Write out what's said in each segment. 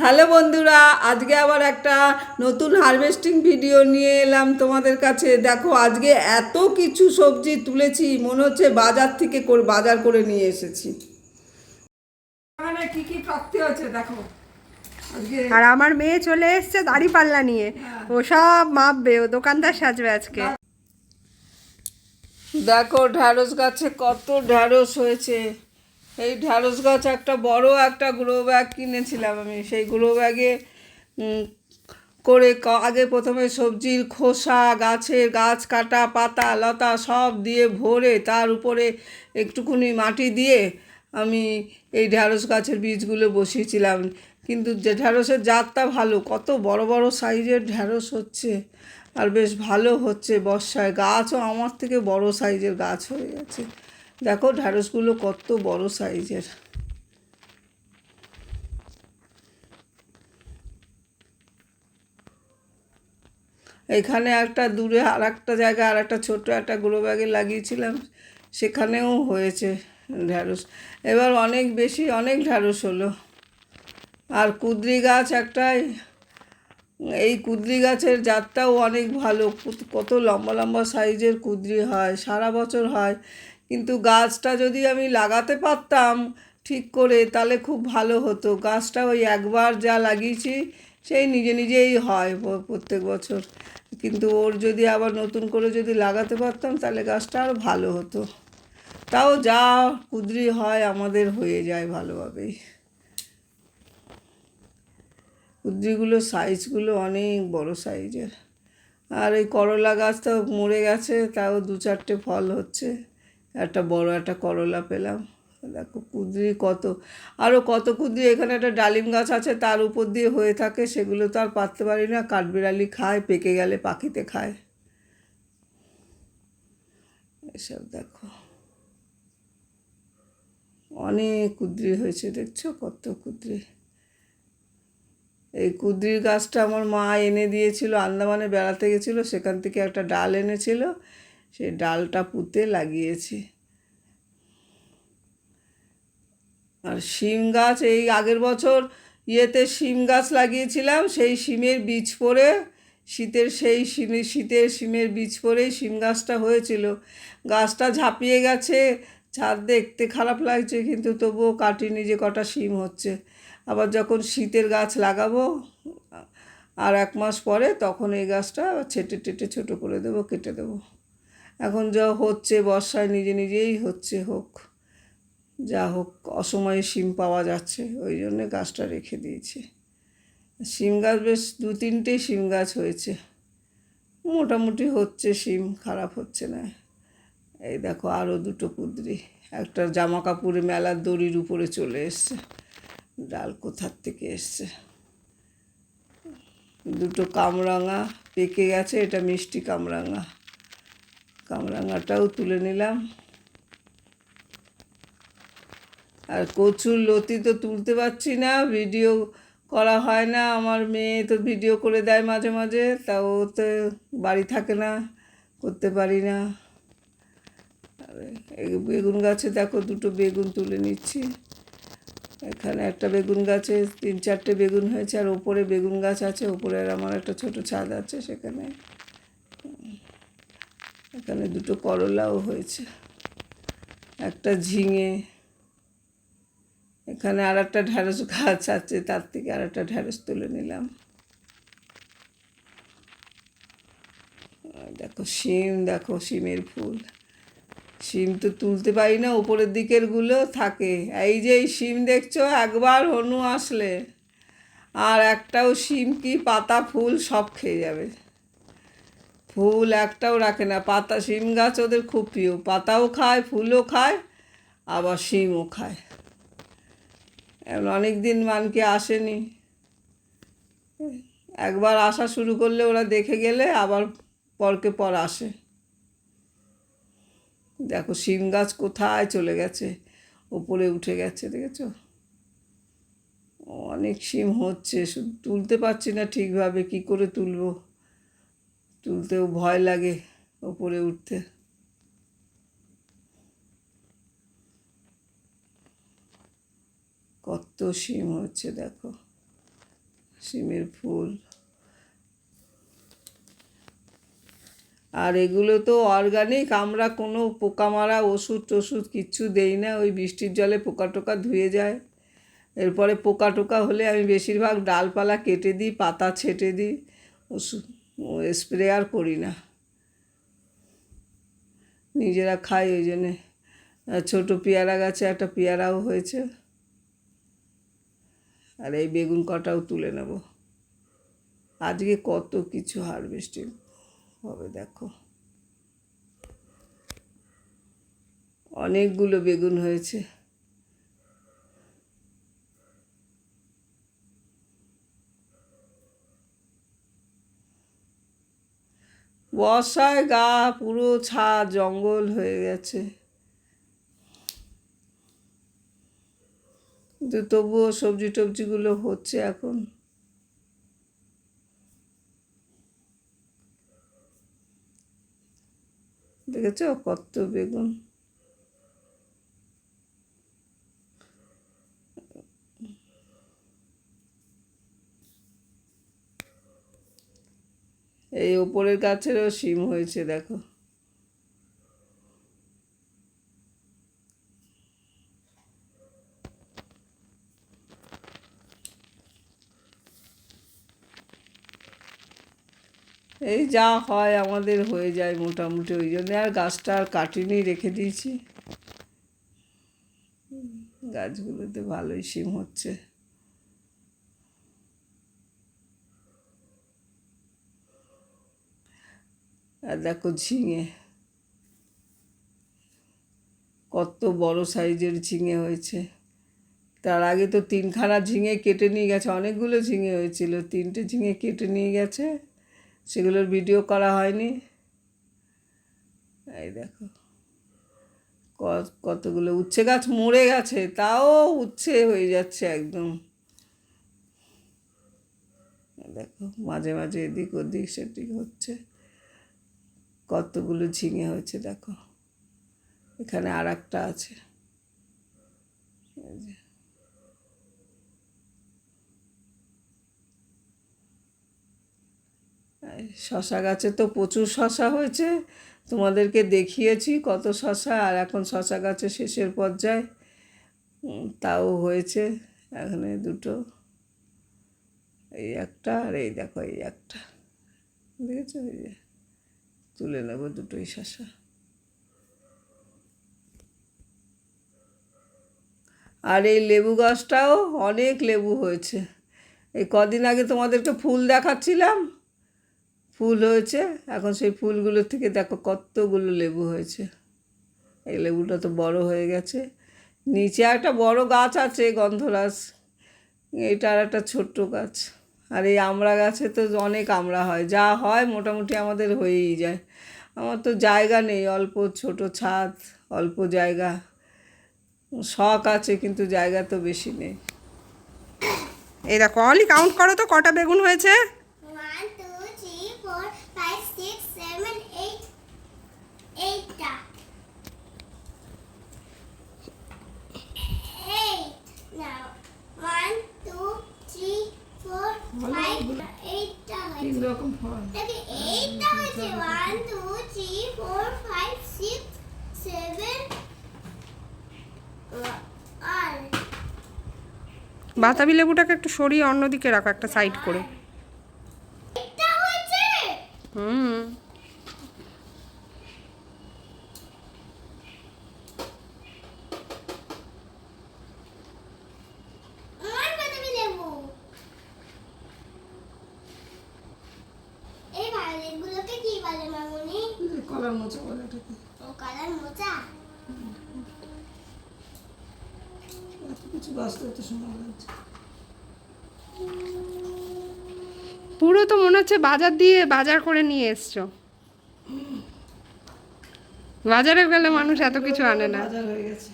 Hello বন্ধুরা আজকে আবার একটা নতুন হারভেস্টিং ভিডিও নিয়ে এলাম তোমাদের কাছে। দেখো আজকে এত কিছু সবজি তুলেছি মনে হচ্ছে বাজার থেকে করে বাজার করে নিয়ে এসেছি। এখানে কি কি প্রাপ্তি আছে দেখো। আর আমার মেয়ে চলে এসছে দাড়ি পাল্লা নিয়ে। ও সব মাপবে ও দোকানদার সাজবে আজকে। দেখো ঢ্যাঁড়স গাছে কত ঢ্যাঁড়স হয়েছে। এই ঢ্যাঁড়স গাছ, একটা বড়, একটা গ্রো ব্যাগ কিনেছিলাম আমি। সেই গ্রো ব্যাগে করে আগে প্রথমে সবজির খোসা, গাছের গাছ, কাটা, পাতা, লতা সব দিয়ে ভরে তার উপরে একটুখানি মাটি দিয়ে আমি এই ঢ্যাঁড়স গাছের বীজগুলো বসিয়েছিলাম। কিন্তু যে ঢ্যাঁড়সের জাতটা ভালো, কত বড় বড় সাইজের ঢ্যাঁড়স হচ্ছে। আর বেশ ভালো হচ্ছে বর্ষায়। গাছও আমার থেকে বড় সাইজের গাছ হয়ে গেছে। দেখো ঢ্যাঁড়সগুলো কত বড় সাইজের। এখানে একটা দূরে আর একটা জায়গায় আর একটা ছোটো একটা গ্রো ব্যাগে লাগিয়েছিলাম, সেখানেও হয়েছে ঢ্যাঁড়স এবার অনেক বেশি, অনেক ঢ্যাঁড়স হলো। আর কুদরি গাছ একটাই, এই কুদরি গাছের জাতটাও অনেক ভালো। কত- লম্বা লম্বা সাইজের কুদরি হয়, সারা বছর হয়। কিন্তু গাছটা যদি আমি লাগাতে পারতাম ঠিক করে, তাহলে খুব ভালো হতো। গাছটা ওই একবার যা লাগিয়েছি, সেই নিজে নিজেই হয় প্রত্যেক বছর। কিন্তু ওর যদি আবার নতুন করে যদি লাগাতে পারতাম, তাহলে গাছটা আরও ভালো হতো। তাও যা কুদরি হয়, আমাদের হয়ে যায় ভালোভাবেই। কুদ্রিগুলোর সাইজগুলো অনেক বড় সাইজের। আর এই করলা গাছ তো মরে গেছে, তাও দু চারটে ফল হচ্ছে। একটা বড় একটা করলা পেলাম। দেখো কুদ্রি কত আরও কত কুদ্রি, এখানে একটা ডালিম গাছ আছে, তার উপর দিয়ে হয়ে থাকে, সেগুলো তো আর পারতে পারি না, কাঠবিড়ালি খায়, পেকে গেলে পাখিতে খায়। এসব দেখো। অনেক কুদ্রি হয়েছে, দেখছ কত কুদ্রি। এই কুদ্রির গাছটা আমার মা এনে দিয়েছিল, আন্দামানে বেড়াতে গেছিল, সেখান থেকে একটা ডাল এনেছিল সেই ডালটা পুঁতে লাগিয়েছি। আর শিম গাছ, এই আগের বছর ইয়েতে শিম গাছ লাগিয়েছিলাম, সেই শিমের বীজ পড়ে, শীতের সেই শিমের শীতের শিমের বীজ পড়েই শিম গাছটা হয়েছিল। গাছটা ঝাঁপিয়ে গেছে, ছাদ দেখতে খারাপ লাগছে, কিন্তু তবুও কাটিনি যে কটা শিম হচ্ছে। আবার যখন শীতের গাছ লাগাবো, আর এক মাস পরে তখন এই গাছটা ছেটে টেটে ছোটো করে দেবো, কেটে দেবো। এখন যা হচ্ছে বর্ষায় নিজে নিজেই হচ্ছে হোক, যা হোক, অসময়ে শিম পাওয়া যাচ্ছে, ওই জন্যে গাছটা রেখে দিয়েছি। শিম গাছ বেশ দু তিনটেই শিম গাছ হয়েছে, মোটামুটি হচ্ছে শিম, খারাপ হচ্ছে না। এই দেখো আরও দুটো কুদরি, একটা জামা কাপড়ে মেলার দড়ির উপরে চলে এসছে, ডাল কোথার থেকে এসছে? দুটো কামরাঙা পেকে গেছে, এটা মিষ্টি কামরাঙা। কামরাঙাটাও তুলে নিলাম। আর কচুর লতি তো তুলতে পারছি না ভিডিও করা হয় না। আমার মেয়ে তো ভিডিও করে দেয় মাঝে মাঝে তা ও তো বাড়ি থাকে না, করতে পারি না। বেগুন গাছে দেখো, দুটো বেগুন তুলে নিচ্ছি। এখানে একটা বেগুন গাছে তিন চারটে বেগুন হয়েছে, আর ওপরে বেগুন গাছ আছে, ওপরে আর আমার একটা ছোট ছাদ আছে সেখানে। এখানে দুটো করলাও হয়েছে। একটা ঝিঙে, এখানে আর একটা ঢ্যাঁড়স গাছ আছে, তার থেকে আর একটা ঢ্যাঁড়স তুলে নিলাম। দেখো শিম, দেখো শিমের ফুল। শিম তো তুলতে পারি না, উপরের দিকেরগুলো থাকে। এই যে এই শিম দেখছ, একবার হনু আসলে। আর একটাও শিম কি পাতা, ফুল সব খেয়ে যাবে। ফুল একটাও রাখে না। পাতা শিম গাছ ওদের খুব প্রিয়। পাতাও খায়, ফুলও খায়, আবার শিমও খায়। অনেক দিন মানকে আসেনি। একবার আসা শুরু করলে ওরা দেখে গেলে আবার পরকে পর আসে। দেখো শিম গাছ কোথায় চলে গেছে? ওপরে উঠে গেছে, দেখেছ? অনেক শিম হচ্ছে। শুধু তুলতে পারছি না ঠিকভাবে, কি করে তুলবো? তুলতেও ভয় লাগে ওপরে উঠতে। কত শিম হচ্ছে দেখো। শিমের ফুল। আর এগুলো তো অর্গানিক আমরা কোনো পোকা মারা ওষুধ টষুধ কিচ্ছু দেই না, ওই বৃষ্টির জলে পোকা টোকা ধুয়ে যায়। এরপরে পোকা টোকা হলে আমি বেশিরভাগ ডালপালা কেটে দিই, পাতা ছেটে দিই, ওষুধ স্প্রে আর করি না। নিজেরা খাই ওই জন্যে। ছোটো পেয়ারা গাছে একটা পেয়ারাও হয়েছে। আর এই বেগুন কটাও তুলে নেব। আজকে কত কিছু হারভেস্টিং হবে দেখো। অনেকগুলো বেগুন হয়েছে। বর্ষায় গা পুরো ছা জঙ্গল হয়ে গেছে। কিন্তু তবুও সবজি টবজিগুলো হচ্ছে এখন। দেখেছ কত বেগুন? এই ওপরের গাছেরও শিম হয়েছে, দেখো। এই যা হয় আমাদের হয়ে যায় মোটামুটি, ওই জন্য আর গাছটা আর কাটিনি, রেখে দিয়েছি। গাছগুলোতে ভালোই সিম হচ্ছে। আর দেখো ঝিঙে কত বড় সাইজের ঝিঙে হয়েছে। তার আগে তো তিনখানা ঝিঙে কেটে নিয়ে গেছে, অনেকগুলো ঝিঙে হয়েছিল। তিনটে ঝিঙে কেটে নিয়ে গেছে, সেগুলোর ভিডিও করা হয়নি। এই দেখো কতগুলো উচ্ছে গাছ মরে গেছে, তাও উচ্ছে হয়ে যাচ্ছে একদম। দেখো, মাঝে মাঝে এদিক ওদিক সেদিক হচ্ছে। কতগুলো ঝিঙে হয়েছে দেখো। এখানে আর একটা আছে শশা গাছে তো প্রচুর শশা হয়েছে। তোমাদেরকে দেখিয়েছি কত শশা, আর এখন শশা গাছে শেষের পর্যায়ে। তাও হয়েছে। এখানে দুটো। এই একটা আর এই দেখো, এই একটা। দেখেছ? এই যে। তুলে নেব দুটোই শশা আর এই লেবু গাছটাও অনেক লেবু হয়েছে। এই কদিন আগে তোমাদেরকে ফুল দেখাচ্ছিলাম। ফুল হয়েছে, এখন সেই ফুলগুলোর থেকে দেখো কতগুলো লেবু হয়েছে। এই লেবুটা তো বড় হয়ে গেছে। নিচে একটা বড় গাছ আছে, গন্ধরাজ। এটা আর একটা ছোট্ট গাছ। আর এই আমড়া গাছে তো অনেক আমড়া হয়, যা হয় মোটামুটি আমাদের হয়েই যায়। আমার তো জায়গা নেই, অল্প ছোট ছাদ, অল্প জায়গা। শখ আছে কিন্তু জায়গা তো বেশি নেই। এই দেখো, অলি কাউন্ট করো তো, কটা বেগুন হয়েছে? বাতাবি লেবুটাকে একটু সরিয়ে অন্যদিকে রাখো একটা সাইড করে। হুম। কলার মোচা বলে ও কালার মোচা? এত লাগছে পুরো তো মনে হচ্ছে বাজার দিয়ে বাজার করে নিয়ে এসছো। বাজারে গেলে মানুষ এত কিছু আনে না। বাজার হয়ে গেছে।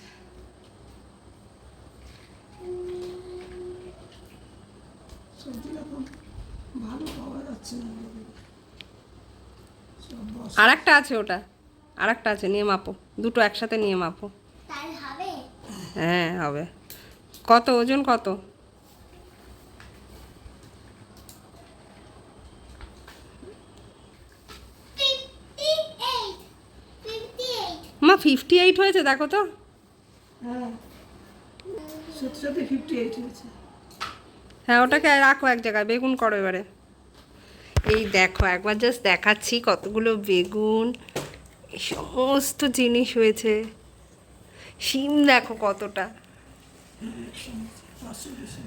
ভালো পাওয়া যাচ্ছে না। আর একটা আছে ওটা। আর একটা আছে নিয়ে মাপো। দুটো একসাথে নিয়ে মাপো। হ্যাঁ হবে। কত ওজন কত? মা ফিফটি এইট হয়েছে দেখো তো। হ্যাঁ। ওটাকে রাখো এক জায়গায় বেগুন করো এবারে। এই দেখো একবার জাস্ট দেখাচ্ছি কতগুলো বেগুন। সমস্ত জিনিস হয়েছে। সিম দেখো কতটা। পাঁচশো বেশি